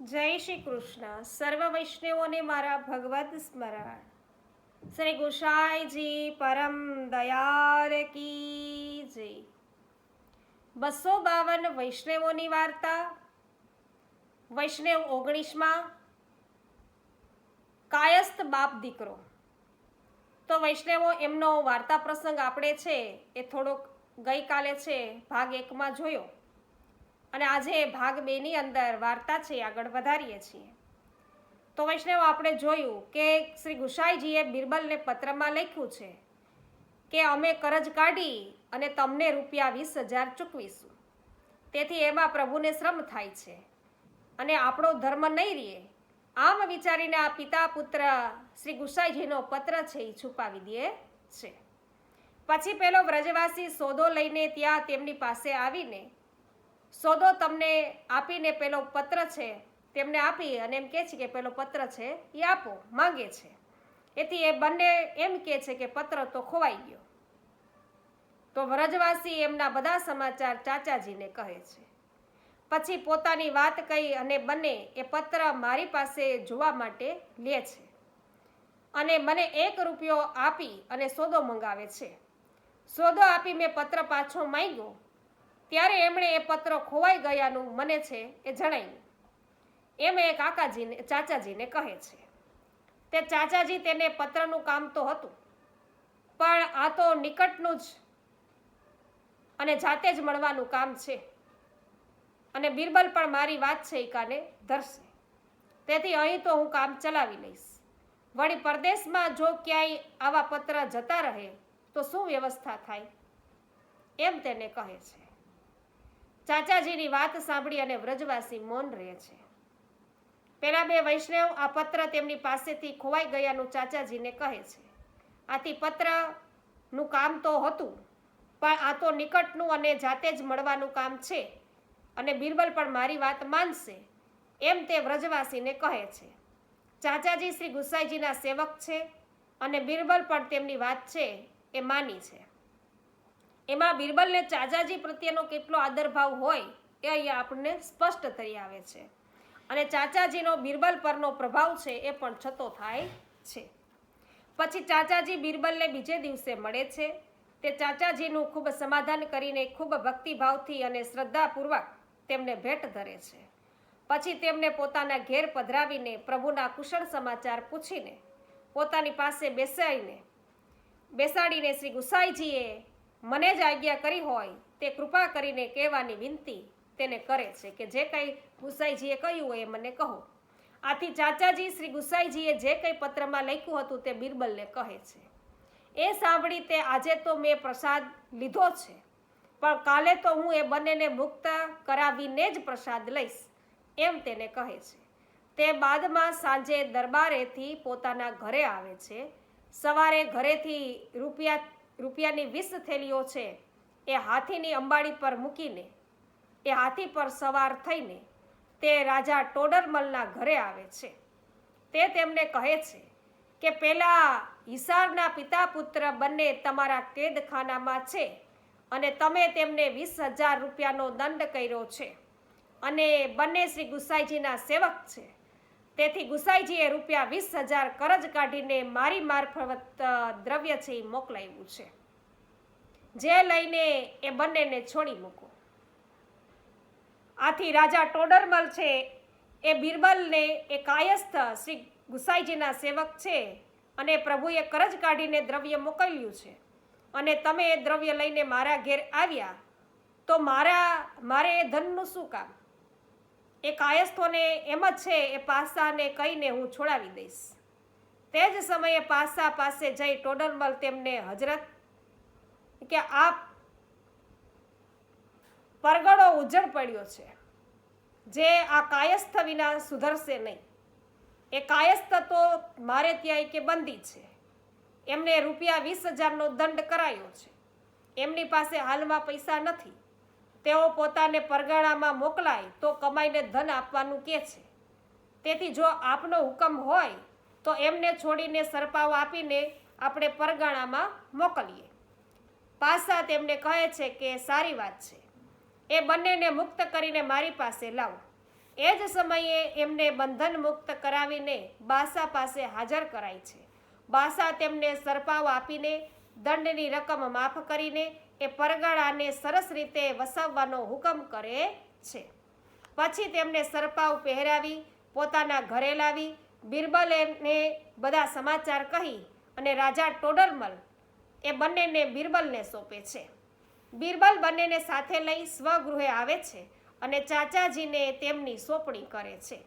જય શ્રી કૃષ્ણ. સર્વ વૈષ્ણવોને મારા ભગવદ્ સ્મરણ. શ્રી ગુસાઈજી પરમ દયાલ કી જય. બસો બાવન વૈષ્ણવોની વાર્તા. વૈષ્ણવ ઓગણીસમાં, કાયસ્થ બાપ દીકરો. તો વૈષ્ણવો, એમનો વાર્તા પ્રસંગ આપણે છે એ થોડોક ગઈકાલે છે, ભાગ એકમાં જોયો. અને આજે ભાગ બેની અંદર વાર્તા છે, આગળ વધારીએ છીએ. તો વૈષ્ણવ, આપણે જોયું કે શ્રી ગુસાઈજીએ બિરબલને પત્રમાં લખ્યું છે કે અમે કરજ કાઢી અને તમને રૂપિયા વીસ હજાર ચૂકવીશું. તેથી એમાં પ્રભુને શ્રમ થાય છે અને આપણો ધર્મ નહીં રહે આમ વિચારીને આ પિતા પુત્ર શ્રી ગુસાઈજીનો પત્ર છે, એ છુપાવી દે છે. પછી પેલો વ્રજવાસી સોદો લઈને ત્યાં તેમની પાસે આવીને સોદો તમને આપીને પેલો પત્ર છે, તેમને આપી અને એમ કહે છે કે પેલો પત્ર છે એ આપો, માંગે છે. એથી એ બંને એમ કહે છે કે પત્ર તો ખોવાઈ ગયો. તો વ્રજવાસી એમના બધા સમાચાર ચાચાજીને કહે છે. પછી પોતાની વાત કહી અને બંને એ પત્ર મારી પાસે જોવા માટે લે છે. અને મને એક રૂપિયો આપી અને સોદો મંગાવે છે. સોદો આપી મેં પત્ર પાછો માંગ્યો. ત્યારે એમણે એ પત્ર ખોવાઈ ગયાનું મને છે એ જણાવ્યું. એમ એ કાકાજીને, ચાચાજીને કહે છે. તે ચાચાજી તેને પત્રનું કામ તો હતું, પણ આ તો નિકટનું જ અને જાતે જ મળવાનું કામ છે. અને બિરબલ પણ મારી વાત છે એકાને કાને ધરશે. તેથી અહીં તો હું કામ ચલાવી લઈશ. વળી પરદેશમાં જો ક્યાંય આવા પત્ર જતા રહે, તો શું વ્યવસ્થા થાય? એમ તેને કહે છે. ચાચાજીની વાત સાંભળી અને વ્રજવાસી મૌન રહે છે. પેલા બે વૈષ્ણવ આ પત્ર તેમની પાસેથી ખોવાઈ ગયાનું ચાચાજીને કહે છે. આથી પત્રનું કામ તો હતું, પણ આ તો નિકટનું અને જાતે જ મળવાનું કામ છે અને બિરબલ પણ મારી વાત માનશે, એમ તે વ્રજવાસીને કહે છે. ચાચાજી શ્રી ગુસાઈજીના સેવક છે અને બિરબલ પણ તેમની વાત છે, એ માની છે. એમાં બિરબલને ચાચાજી પ્રત્યેનો કેટલો આદરભાવ હોય એ અહીંયા આપણને સ્પષ્ટ થઈ આવે છે. અને ચાચાજીનો બિરબલ પરનો પ્રભાવ છે એ પણ છતો થાય છે. પછી ચાચાજી બિરબલને બીજે દિવસે મળે છે. તે ચાચાજીનું ખૂબ સમાધાન કરીને ખૂબ ભક્તિભાવથી અને શ્રદ્ધાપૂર્વક તેમને ભેટ ધરે છે. પછી તેમને પોતાના ઘેર પધરાવીને પ્રભુના કુશળ સમાચાર પૂછીને પોતાની પાસે બેસાડીને બેસાડીને શ્રી ગુસાઈજીએ મને જ આજ્ઞા કરી હોય તે કૃપા કરીને કહેવાની વિનંતી તેને કરે છે કે જે કંઈ ગુસાઈજીએ કહ્યું હોય એ મને કહો. આથી ચાચાજી શ્રી ગુસાઈજીએ જે કંઈ પત્રમાં લખ્યું હતું તે બિરબલને કહે છે. એ સાંભળી તે આજે તો મેં પ્રસાદ લીધો છે, પણ કાલે તો હું એ બંનેને મુક્ત કરાવીને જ પ્રસાદ લઈશ, એમ તેને કહે છે. તે બાદમાં સાંજે દરબારેથી પોતાના ઘરે આવે છે. સવારે ઘરેથી રૂપિયા રૂપિયાની વીસ થેલીઓ છે, એ હાથીની અંબાડી પર મૂકીને, એ હાથી પર સવાર થઈને તે રાજા ટોડરમલના ઘરે આવે છે. તે તેમને કહે છે કે પેલા હિસારના પિતા પુત્ર બંને તમારા કેદખાનામાં છે અને તમે તેમને વીસ હજાર રૂપિયાનો દંડ કર્યો છે. અને બંને શ્રી ગુસાઈજીના સેવક છે. તેથી ગુસાઈજીએ રૂપિયા વીસ હજાર કરજ કાઢીને મારી મારફત દ્રવ્ય છે એ મોકલાવ્યું છે. જે લઈને એ બંનેને છોડી મૂકો. આથી રાજા ટોડરમલ છે એ બિરબલને એ કાયસ્થ શ્રી ગુસાઈજીના સેવક છે અને પ્રભુએ કરજ કાઢીને દ્રવ્ય મોકલ્યું છે. અને તમે એ દ્રવ્ય લઈને મારા ઘેર આવ્યા, તો મારા, મારે એ ધનનું શું કામ? એ કાયસ્થોને એમ જ છે, એ પાસાને કહીને હું છોડાવી દઈશ. તે જ સમયે પાસા પાસે જઈ ટોડરમલ તેમને હજરત કે આ પરગડો ઉજ્જડ પડ્યો છે, જે આ કાયસ્થ વિના સુધરશે નહીં. એ કાયસ્થ તો મારે ત્યાં કે બંદી છે. એમને રૂપિયા વીસ હજારનો દંડ કરાયો છે. એમની પાસે હાલમાં પૈસા નથી. તેઓ પોતાને પરગાણામાં મોકલાય તો કમાઈને ધન આપવાનું કે છે. તેથી જો આપનો હુકમ હોય, તો એમને છોડીને સરપાવ આપીને આપણે પરગાણામાં મોકલીએ. પાસા તેમને કહે છે કે સારી વાત છે. એ બંનેને મુક્ત કરીને મારી પાસે લાવો. એ જ સમયે એમને બંધન મુક્ત કરાવીને બાસા પાસે હાજર કરાય છે. બાસા તેમને સરપાવ આપીને દંડની રકમ માફ કરીને એ પરગણાને સરસ રીતે વસાવવાનો હુકમ કરે છે. પછી તેમને સરપાવ પહેરાવી, પોતાના ઘરે લાવી, બિરબલને બધા સમાચાર કહી અને રાજા ટોડરમલ એ બંનેને બિરબલને સોંપે છે. બિરબલ બંનેને સાથે લઈ સ્વગૃહે આવે છે અને ચાચાજીને તેમની સોંપણી કરે છે.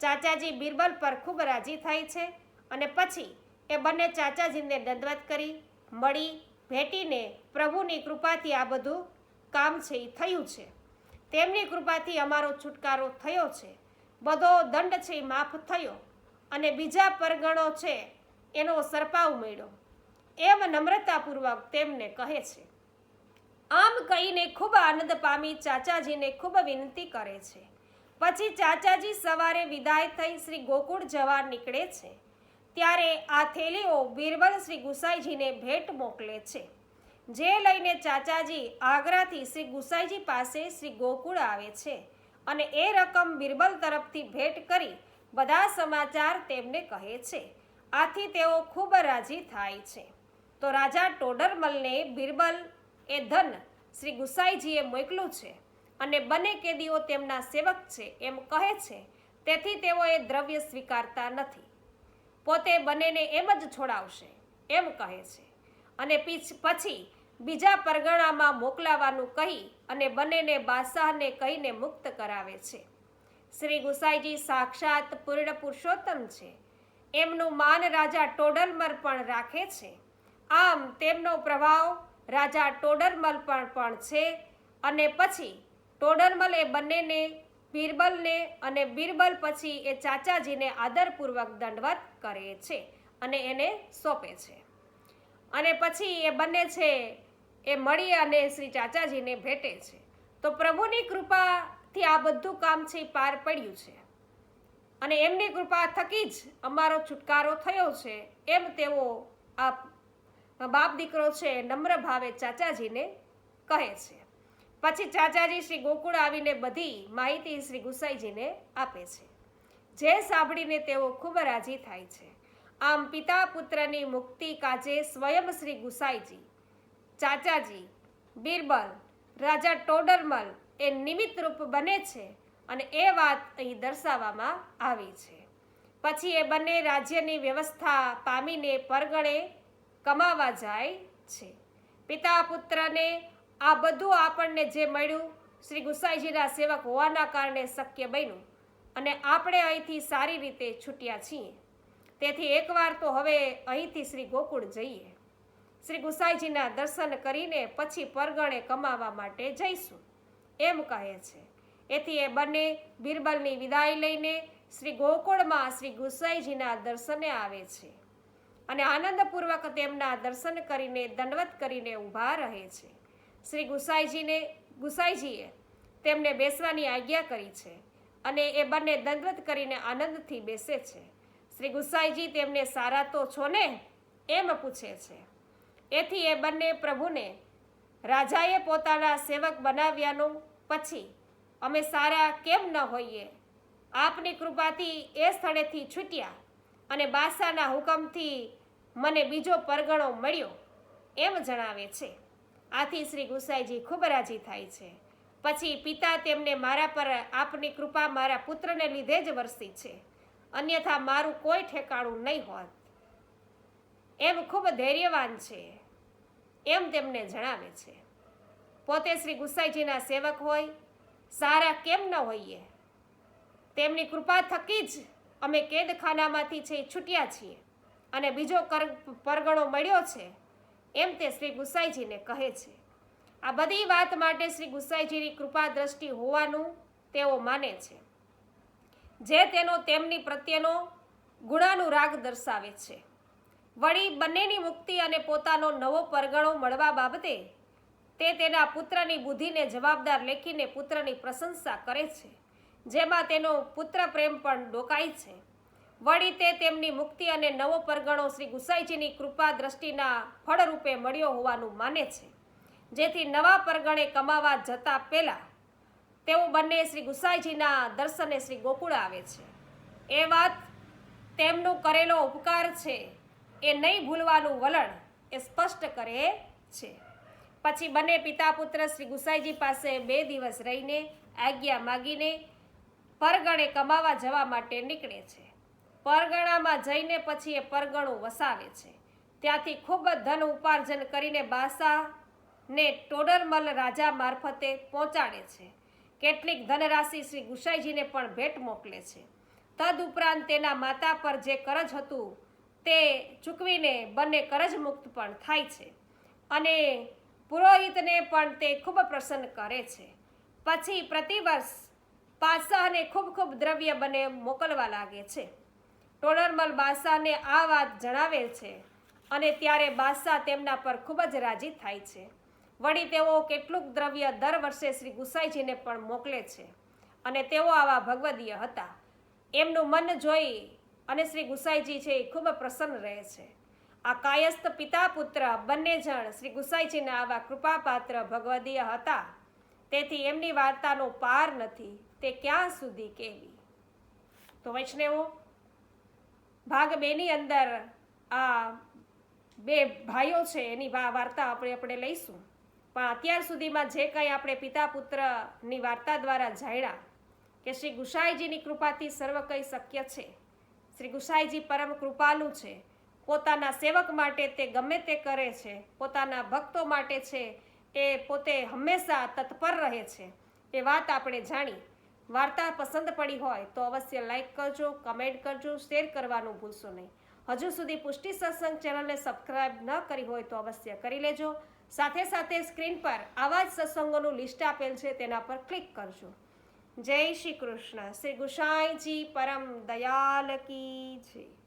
ચાચાજી બિરબલ પર ખૂબ રાજી થાય છે અને પછી એ બંને ચાચાજીને દંડવત કરી, મળી ભેટીને પ્રભુની કૃપાથી આ બધું કામ છે એ થયું છે. તેમની કૃપાથી અમારો છુટકારો થયો છે. બધો દંડ છે એ માફ થયો. અને બીજા પરગણો છે, એનો સરપાવ મળ્યો. એમ નમ્રતાપૂર્વક તેમને કહે છે. આમ કહીને ખૂબ આનંદ પામી ચાચાજીને ખૂબ વિનંતી કરે છે. પછી ચાચાજી સવારે વિદાય થઈ શ્રી ગોકુળ જવા નીકળે છે. ત્યારે આ થેલીઓ બિરબલ શ્રી ગુસાઈજીને ભેટ મોકલે છે. જે લઈને ચાચાજી આગ્રાથી શ્રી ગુસાઈજી પાસે શ્રી ગોકુળ આવે છે અને એ રકમ બિરબલ તરફથી ભેટ કરી બધા સમાચાર તેમને કહે છે. આથી તેઓ ખૂબ રાજી થાય છે. તો રાજા ટોડરમલને બિરબલ એ ધન શ્રી ગુસાઈજીએ મોકલું છે અને બંને કેદીઓ તેમના સેવક છે એમ કહે છે. તેથી તેઓ એ દ્રવ્ય સ્વીકારતા નથી. પોતે બંનેને એમ જ છોડાવશે, એમ કહે છે. અને પીછ બીજા પરગણામાં મોકલાવાનું કહી અને બંનેને બાદશાહને કહીને મુક્ત કરાવે છે. શ્રી ગુસાઈજી સાક્ષાત પૂર્ણ પુરુષોત્તમ છે. એમનું માન રાજા ટોડરમલ પણ રાખે છે. આમ તેમનો પ્રભાવ રાજા ટોડરમલ પર પણ છે અને પછી ટોડરમલ એ બંનેને બિરબલને અને બિરબલ પછી એ ચાચાજીને આદરપૂર્વક દંડવત કરે છે અને એને સોંપે છે. અને પછી એ બંને છે એ મળી અને શ્રી ચાચાજીને ભેટે છે. તો પ્રભુની કૃપાથી આ બધું કામ છે પાર પડ્યું છે. અને એમની કૃપા થકી જ અમારો છુટકારો થયો છે એમ તેઓ આ બાપ દીકરો છે નમ્ર ભાવે ચાચાજીને કહે છે. પછી ચાચાજી શ્રી ગોકુળ આવીને બધી માહિતી શ્રી ગુસાઈજીને આપે છે. જે સાંભળીને તેઓ ખૂબ રાજી થાય છે. આમ પિતા પુત્રની મુક્તિ કાજે સ્વયં શ્રી ગુસાઈજી, ચાચાજી, બિરબલ, રાજા ટોડરમલ એ નિમિત્ત રૂપ બને છે અને એ વાત અહીં દર્શાવવામાં આવી છે. પછી એ બંને રાજ્યની વ્યવસ્થા પામીને પરગણે કમાવા જાય છે. પિતા પુત્રને આ બધું આપણને જે મળ્યું, શ્રી ગુસાઈજીના સેવક હોવાના કારણે શક્ય બન્યું અને આપણે અહીંથી સારી રીતે છૂટ્યા છીએ. તેથી એકવાર તો હવે અહીંથી શ્રી ગોકુળ જઈએ. શ્રી ગુસાઈજીના દર્શન કરીને પછી પરગણે કમાવા માટે જઈશું. એમ કહે છે. એથી એ બંને બિરબલની વિદાય લઈને શ્રી ગોકુળમાં શ્રી ગુસાઈજીના દર્શને આવે છે અને આનંદપૂર્વક તેમના દર્શન કરીને દંડવત કરીને ઊભા રહે છે. શ્રી ગુસાઈજીને, ગુસાઈજીએ તેમને બેસવાની આજ્ઞા કરી છે અને એ બંને દંડવત કરીને આનંદથી બેસે છે. શ્રી ગુસાઈજી તેમને, સારા તો છો ને? એમ પૂછે છે. એથી એ બંને પ્રભુને, રાજાએ પોતાના સેવક બનાવ્યાનું પછી અમે સારા કેમ ન હોઈએ? આપની કૃપાથી એ સ્થળેથી છૂટ્યા અને બાદશાહના હુકમથી મને બીજો પરગણો મળ્યો, એમ જણાવે છે. આથી શ્રી ગુસાઈજી ખૂબ રાજી થાય છે. પછી પિતા તેમને મારા પર આપની કૃપા મારા પુત્રને લીધે જ વરસી છે. અન્યથા મારું કોઈ ઠેકાણું નહીં હોત. એમ ખૂબ ધૈર્યવાન છે. એમ તેમને જણાવે છે. પોતે શ્રી ગુસાઈજીના સેવક હોય, સારા કેમ ન હોઈએ? તેમની કૃપા થકી જ અમે કેદખાનામાંથી છે, છૂટ્યા છીએ. અને બીજો પરગણો મળ્યો છે. એમ તે શ્રી ગુસાઈજીને કહે છે. આ બધી વાત માટે શ્રી ગુસાઈજીની કૃપા દ્રષ્ટિ હોવાનું તેઓ માને છે. જે તેનો તેમની પ્રત્યેનો ગુણાનુરાગ દર્શાવે છે. વળી બંનેની મુક્તિ અને પોતાનો નવો પરગણો મળવા બાબતે તે તેના પુત્રની બુદ્ધિને જવાબદાર લેખીને પુત્રની પ્રશંસા કરે છે, જેમાં તેનો પુત્ર પ્રેમ પણ ડોકાય છે. વળી તે તેમની મુક્તિ અને નવો પરગણો શ્રી ગુસાઈજીની કૃપા દ્રષ્ટિના ફળરૂપે મળ્યો હોવાનું માને છે. જેથી નવા પરગણે કમાવા જતા પહેલાં તેઓ બંને શ્રી ગુસાઈજીના દર્શને શ્રી ગોકુળ આવે છે. એ વાત તેમનું કરેલો ઉપકાર છે, એ નહીં ભૂલવાનું વલણ એ સ્પષ્ટ કરે છે. પછી બંને પિતા પુત્ર શ્રી ગુસાઈજી પાસે બે દિવસ રહીને આજ્ઞા માગીને પરગણે કમાવા જવા માટે નીકળે છે. પરગણામાં જઈને પછી એ પરગણું વસાવે છે. ત્યાંથી ખૂબ ધન ઉપાર્જન કરીને બાસાને ટોડરમલ રાજા મારફતે પહોંચાડે છે. કેટલીક ધનરાશિ શ્રી ગુસાઈજીને પણ ભેટ મોકલે છે. તદુપરાંત તેના માતા પર જે કરજ હતું તે ચૂકવીને બંને કરજ મુક્ત પણ થાય છે અને પુરોહિતને પણ તે ખૂબ પ્રસન્ન કરે છે. પછી પ્રતિવર્ષ બાદશાહને ખૂબ ખૂબ દ્રવ્ય બને મોકલવા લાગે છે. ટોડરમલ બાદશાહને આ વાત જણાવે છે અને ત્યારે બાદશાહ તેમના પર ખૂબ જ રાજી થાય છે. વળી તેઓ કેટલુંક દ્રવ્ય દર વર્ષે શ્રી ગુસાઈજીને પણ મોકલે છે અને તેઓ આવા ભગવદીય હતા. એમનું મન જોઈ અને શ્રી ગુસાઈજી છે એ ખૂબ પ્રસન્ન રહે છે. આ કાયસ્થ પિતા પુત્ર બંને જણ શ્રી ગુસાઈજીના આવા કૃપાપાત્ર ભગવદીય હતા. તેથી એમની વાર્તાનો પાર નથી, તે ક્યાં સુધી કહેવી તો વૈષ્ણવો ભાગ બેની અંદર આ બે ભાઈઓ છે, એની વાર્તા આપણે આપણે લઈશું. પણ અત્યાર સુધીમાં જે કંઈ આપણે પિતા પુત્રની વાર્તા દ્વારા જાણ્યા કે શ્રી ગુસાઈજીની કૃપાથી સર્વ કંઈ શક્ય છે. શ્રી ગુસાઈજી પરમ કૃપાલુ છે. પોતાના સેવક માટે તે ગમે તે કરે છે. પોતાના ભક્તો માટે છે. એ પોતે હંમેશા તત્પર રહે છે. એ વાત આપણે જાણી. વાર્તા પસંદ પડી હોય તો અવશ્ય લાઇક કરજો કમેન્ટ કરજો શેર કરવાનું ભૂલશો નહીં. હજુ સુધી પુષ્ટિ સત્સંગ ચેનલને સબસ્ક્રાઇબ ન કરી હોય તો અવશ્ય કરી લેજો. સાથે સાથે સ્ક્રીન પર આવા જ સત્સંગોનું લિસ્ટ આપેલ છે તેના પર ક્લિક કરજો. જય શ્રી કૃષ્ણ. શ્રી ગુસાઈજી પરમ દયાલ કી જય.